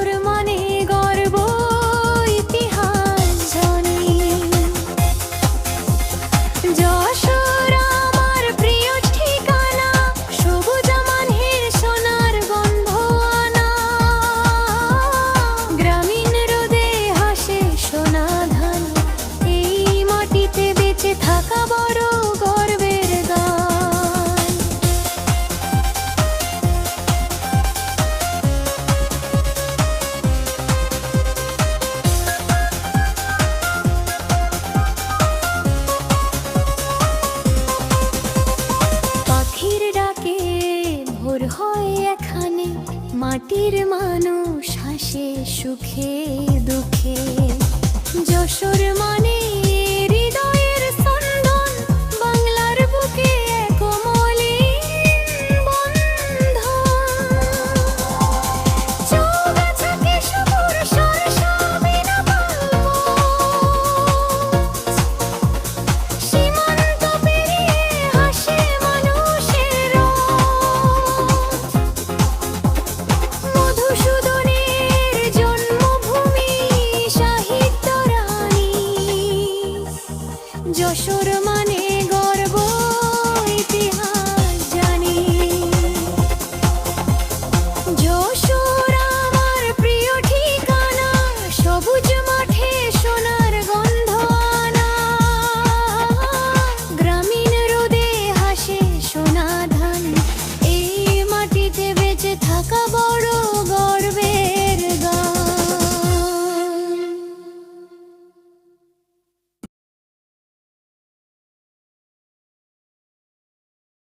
তোর মানে গর্ব। হয় এখানে। মাটির মানুষ হাসে সুখে দুঃখে। যশোর মানুষ coşurma